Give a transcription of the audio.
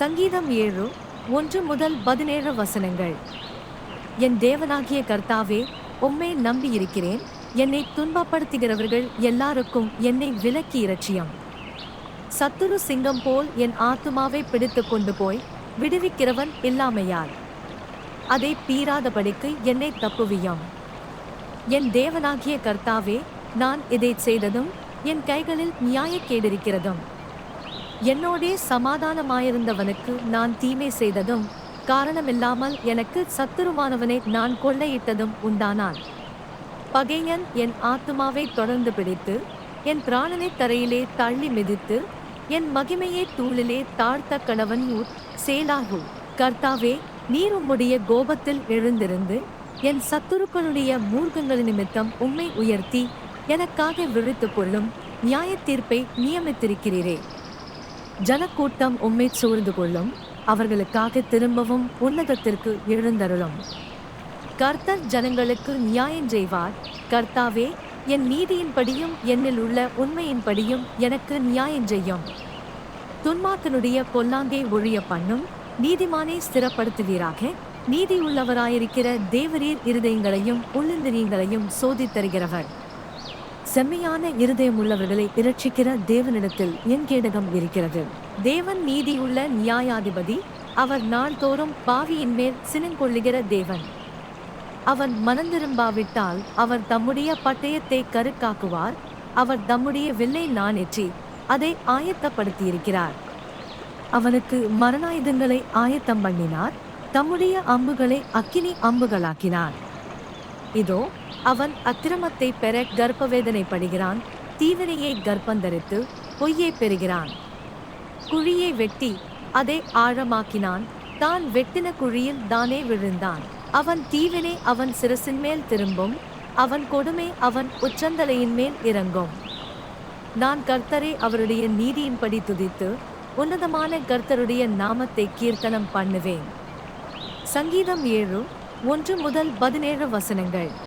சங்கீதம் ஏழு ஒன்று முதல் பதினேழு வசனங்கள். என் தேவனாகிய கர்த்தாவே உம்மை நம்பியிருக்கிறேன். என்னை துன்பப்படுத்துகிறவர்கள் எல்லாருக்கும் என்னை விலக்கி இரட்சியம். சத்துரு சிங்கம் போல் என் ஆத்துமாவை பிடித்து கொண்டு போய் விடுவிக்கிறவன் இல்லாமையால். அதை பீறாதபடிக்கு என்னை தப்புவியம். என் தேவனாகிய கர்த்தாவே நான் இதை செய்ததும் என் கைகளில் நியாயக்கேடிருக்கிறதும். என்னோடே சமாதானமாயிருந்தவனுக்கு நான் தீமை செய்ததும் காரணமில்லாமல் எனக்கு சத்துருவானவனை நான் கொள்ளையிட்டதும் உண்டானான். பகையன் என் ஆத்மாவை தொடர்ந்து பிடித்து என் பிராணனை தரையிலே தள்ளி மிதித்து என் மகிமையை தூளிலே தாழ்த்த கணவன் ஊர் சேலாகு கர்த்தாவே நீர் உம்முடைய கோபத்தில் எழுந்திருந்து என் சத்துருக்களுடைய மூர்க்கங்கள் நிமித்தம் உம்மை உயர்த்தி எனக்காக விழித்துக் கொள்ளும் நியாய தீர்ப்பை நியமித்திருக்கிறீரே. ஜனக்கூட்டம் உம்மை சூழ்ந்து கொள்ளும். அவர்களுக்காக திரும்பவும் உன்னதத்திற்கு எழுந்தருளும். கர்த்தர் ஜனங்களுக்கு நியாயம் செய்வார். கர்த்தாவே என் நீதியின்படியும் என்னில் உள்ள உண்மையின்படியும் எனக்கு நியாயம் செய்யும். துன்மாக்கனுடைய பொல்லாங்கை ஒழிய பண்ணும். நீதிமானை ஸ்திரப்படுத்துவீராக. நீதியுள்ளவராயிருக்கிற தேவரீர் இருதயங்களையும் உள்ளிந்திரியங்களையும் சோதித்தருகிறவர். செம்மையான இருதயமுள்ளவர்களை இரட்சிக்கிற தேவனிடத்தில் என் கேடகம் இருக்கிறது. தேவன் நீதியுள்ள நியாயாதிபதி அவர் நாள்தோறும் பாவியின் மேல் சினங்கொள்ளுகிற தேவன். அவன் மனந்திரும்பாவிட்டால் அவர் தம்முடைய பட்டயத்தை கருக்காக்குவார் அவர் தம்முடைய வில்லை நாணேற்றி அதை ஆயத்தப்படுத்தியிருக்கிறார். அவனுக்கு மரணாயுதங்களை ஆயத்தம் பண்ணினார் தம்முடைய அம்புகளை அக்கினி அம்புகளாக்கினார். இதோ அவன் அக்கிரமத்தை பெற கர்ப்பவேதனைப்படுகிறான் தீவினையை கர்ப்பந்தரித்து பொய்யை பெறுகிறான். குழியை வெட்டி அதை ஆழமாக்கினான் தான் வெட்டின குழியில் தானே விழுந்தான். அவன் தீவினை அவன் சிரசின் மேல் திரும்பும் அவன் கொடுமை அவன் உச்சந்தலையின் மேல் இறங்கும். நான் கர்த்தரை அவருடைய நீதியின்படி துதித்து உன்னதமான கர்த்தருடைய நாமத்தை கீர்த்தனம் பண்ணுவேன். சங்கீதம் ஏழு ஒன்று முதல் பதினேழு வசனங்கள்.